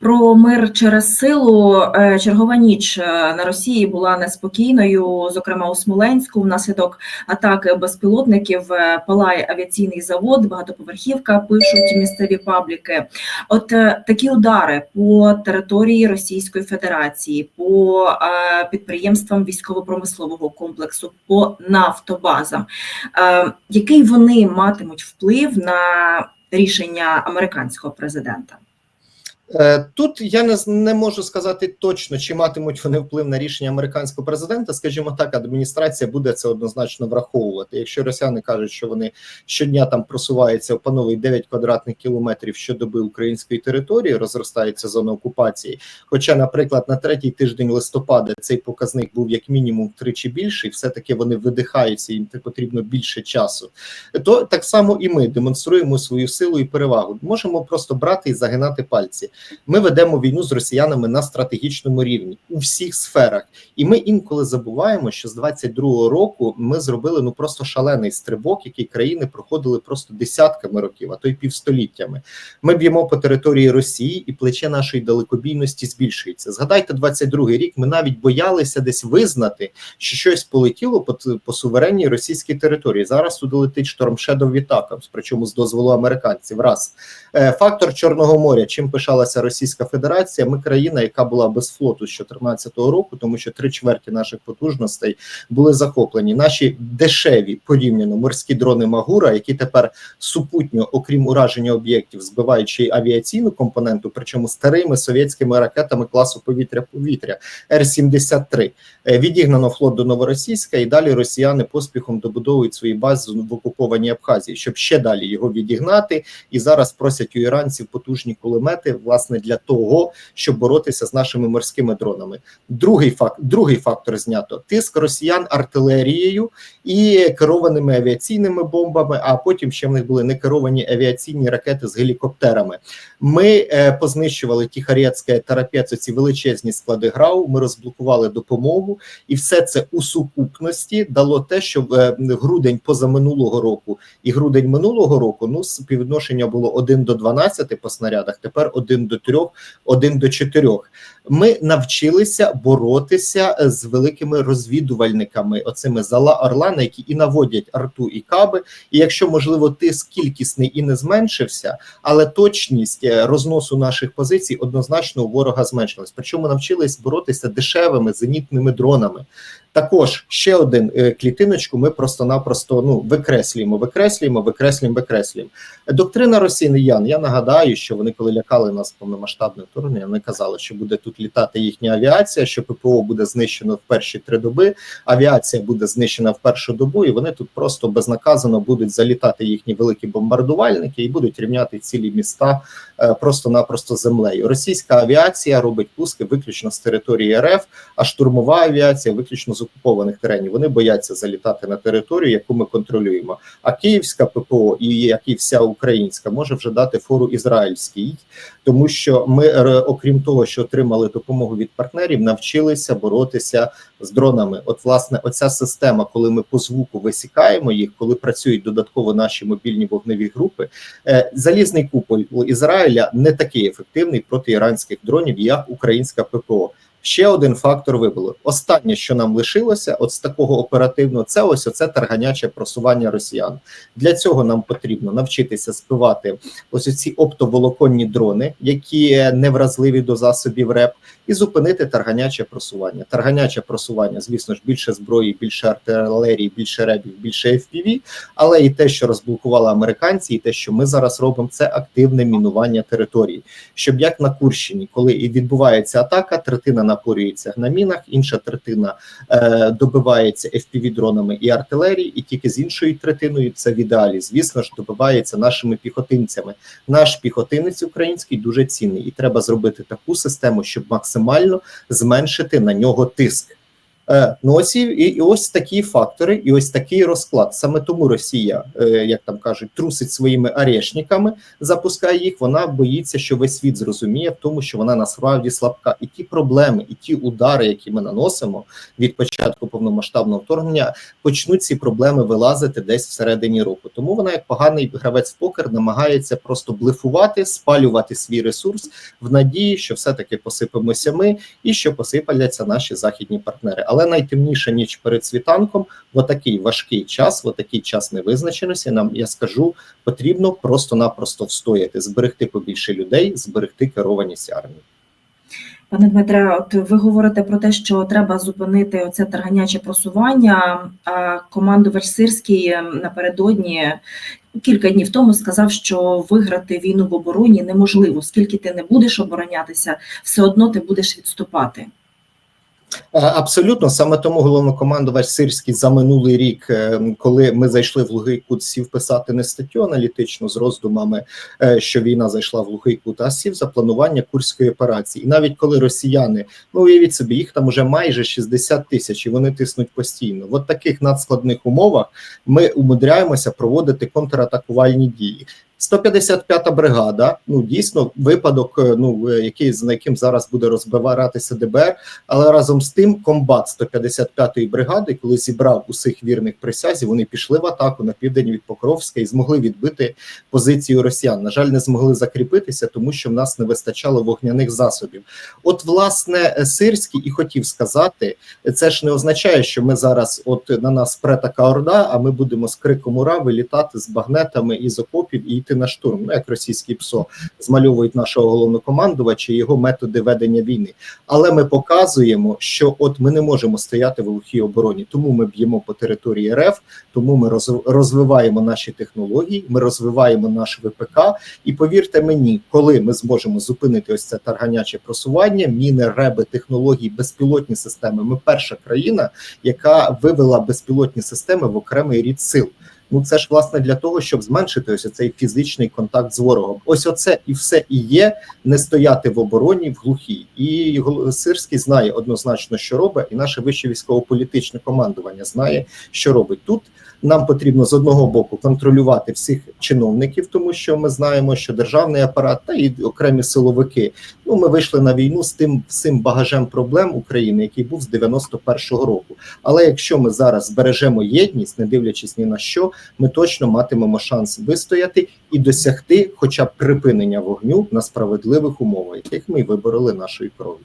Про мир через силу Е, чергова ніч е, на Росії була неспокійною. Зокрема, у Смоленську внаслідок атаки безпілотників е, палає авіаційний завод, багатоповерхівка. Пишуть місцеві пабліки. От такі удари по території Російської Федерації, по підприємствам військово-промислового комплексу, по нафтобазам. Який вони матимуть вплив на рішення американського президента? Е, Тут я не не можу сказати точно, чи матимуть вони вплив на рішення американського президента. Скажімо так, адміністрація буде це однозначно враховувати. Якщо росіяни кажуть, що вони щодня там просуваються, опановують 9 квадратних кілометрів щодоби української території, розростається зона окупації. Хоча, наприклад, на третій тиждень листопада цей показник був як мінімум втричі більший, все таки вони видихаються, їм потрібно більше часу. То так само і ми демонструємо свою силу і перевагу. Можемо просто брати і загинати пальці. Ми ведемо війну з росіянами на стратегічному рівні у всіх сферах, і ми інколи забуваємо, що з 22-го року ми зробили ну просто шалений стрибок, який країни проходили просто десятками років, а то й півстоліттями. Ми б'ємо по території Росії, і плече нашої далекобійності збільшується. Згадайте, 22-й рік. Ми навіть боялися десь визнати, що щось полетіло по, по суверенній російській території. Зараз туди летить шторм Shadow причому з дозволу американців. Раз Е, фактор Чорного моря. Чим пишалася Російська Федерація? Ми країна, яка була без флоту з 2014 року, тому що три чверті наших потужностей були захоплені. Наші дешеві порівняно морські дрони Магура, які тепер супутньо, окрім ураження об'єктів, й авіаційну компоненту, причому старими совєтськими ракетами класу повітря-повітря Р-73. Е, Відігнано флот до Новоросійська, і далі росіяни поспіхом добудовують свої бази в окупованій Абхазії, щоб ще далі його відігнати. І зараз просять у іранців потужні кулемети, власне, для того, щоб боротися з нашими морськими дронами. Другий факт, другий фактор знято: тиск росіян артилерією і керованими авіаційними бомбами. А потім ще в них були некеровані авіаційні ракети з гелікоптерами. Ми е, познищували Тіхарецьке Тарапець, ці величезні склади ГРАУ. Ми розблокували допомогу, і все це у сукупності дало те, що е, грудень позаминулого року і грудень минулого року ну співвідношення було 1 до 12 по снарядах. Тепер 1 до 3, 1 до 4. Ми навчилися боротися е, з великими розвідувальниками, оцими зала Орлана, які і наводять арту і каби. І якщо можливо тиск кількісний і не зменшився, але точність е, розносу наших позицій однозначно у ворога зменшилась. Причому навчились боротися дешевими зенітними дронами. Також ще один е, клітиночку. Ми просто-напросто ну викреслюємо, викреслюємо, викреслюємо, викреслюємо. Доктрина росіян. Я нагадаю, що вони, коли лякали нас повномасштабним вторгненням, вони казали, що буде тут літати їхня авіація, що ППО буде знищено в перші три доби. Авіація буде знищена в першу добу, і вони тут просто безнаказано будуть залітати їхні великі бомбардувальники і будуть рівняти цілі міста е, просто-напросто землею. Російська авіація робить пуски виключно з території РФ, а штурмова авіація виключно з окупованих теренів. Вони бояться залітати на територію, яку ми контролюємо. А київська ППО і як і вся українська може вже дати фору ізраїльській, тому що ми, е, окрім того, що отримали допомогу від партнерів, навчилися боротися з дронами. От, власне, оця система, коли ми по звуку висікаємо їх, коли працюють додатково наші мобільні вогневі групи, е, залізний куполь Ізраїля не такий ефективний проти іранських дронів, як українська ППО. Ще один фактор вибило. Останнє, що нам лишилося, от з такого оперативного, це ось оце тарганяче просування росіян. Для цього нам потрібно навчитися спивати ось ці оптоволоконні дрони, які не вразливі до засобів РЕП, і зупинити тарганяче просування. Тарганяче просування, звісно ж, більше зброї, більше артилерії, більше ребів, більше FPV, але і те, що розблокували американці, і те, що ми зараз робимо, це активне мінування території. Щоб як на Курщині, коли і відбувається атака, третина напорюється на мінах, інша третина е, добивається fpv дронами і артилерії, і тільки з іншою третиною це в ідеалі. Звісно ж, добивається нашими піхотинцями. Наш піхотинець український дуже цінний, і треба зробити таку систему, щоб максимально зменшити на нього тиск. Е, Ну і, і ось такі фактори, і ось такий розклад. Саме тому Росія, е, як там кажуть, трусить своїми арешниками, запускає їх. Вона боїться, що весь світ зрозуміє в тому, що вона насправді слабка, і ті проблеми, і ті удари, які ми наносимо від початку повномасштабного вторгнення, почнуть ці проблеми вилазити десь всередині року. Тому вона, як поганий гравець в покер, намагається просто блефувати, спалювати свій ресурс в надії, що все-таки посипемося ми і що посипаляться наші західні партнери. Але найтемніша ніч перед світанком, в отакий важкий час, в отакий час невизначеності, нам я скажу, потрібно просто-напросто встояти, зберегти побільше людей, зберегти керованість армії. Пане Дмитре, от ви говорите про те, що треба зупинити оце тарганяче просування. Командувач Сирський напередодні кілька днів тому сказав, що виграти війну в обороні неможливо. Скільки ти не будеш оборонятися, все одно ти будеш відступати. Е, Абсолютно саме тому головнокомандувач Сирський за минулий рік, е, коли ми зайшли в глухий кут, сів писати не статтю аналітичну з роздумами, е, що війна зайшла в глухий кут, а сів за планування курської операції. І навіть коли росіяни, ну уявіть собі, їх там уже майже 60 тисяч, і вони тиснуть постійно. В таких надскладних умовах ми умудряємося проводити контратакувальні дії. 155-та бригада, ну дійсно випадок, е, ну е, який за яким зараз буде розбиратися ДБР, але разом з тим комбат 155-ї бригади, коли зібрав усіх вірних присязі, вони пішли в атаку на південь від Покровська і змогли відбити позицію росіян. На жаль, не змогли закріпитися, тому що в нас не вистачало вогняних засобів. От, власне, е, Сирський і хотів сказати, це ж не означає, що ми зараз, от на нас пре така орда, а ми будемо з криком ура вилітати з багнетами із окопів і йти на штурм. Ну як російські ПСО змальовують нашого головнокомандувача його методи ведення війни. Але ми показуємо, що от ми не можемо стояти в глухій обороні, тому ми б'ємо по території РФ, тому ми розвиваємо наші технології, ми розвиваємо наш ВПК. І повірте мені, коли ми зможемо зупинити ось це тарганяче просування, міни, реби, технології, безпілотні системи. Ми перша країна, яка вивела безпілотні системи в окремий рід сил. Ну це ж власне для того, щоб зменшити ось цей фізичний контакт з ворогом. Ось оце і все і є не стояти в обороні в глухій. І Сирський знає однозначно, що робить, і наше вище військово-політичне командування знає, що робить тут. Нам потрібно з одного боку контролювати всіх чиновників, тому що ми знаємо, що державний апарат та і окремі силовики. Ну ми вийшли на війну з тим всім багажем проблем України, який був з 91-го року. Але якщо ми зараз збережемо єдність, не дивлячись ні на що, ми точно матимемо шанс вистояти і досягти, хоча б припинення вогню на справедливих умовах, яких ми й вибороли нашою кров'ю.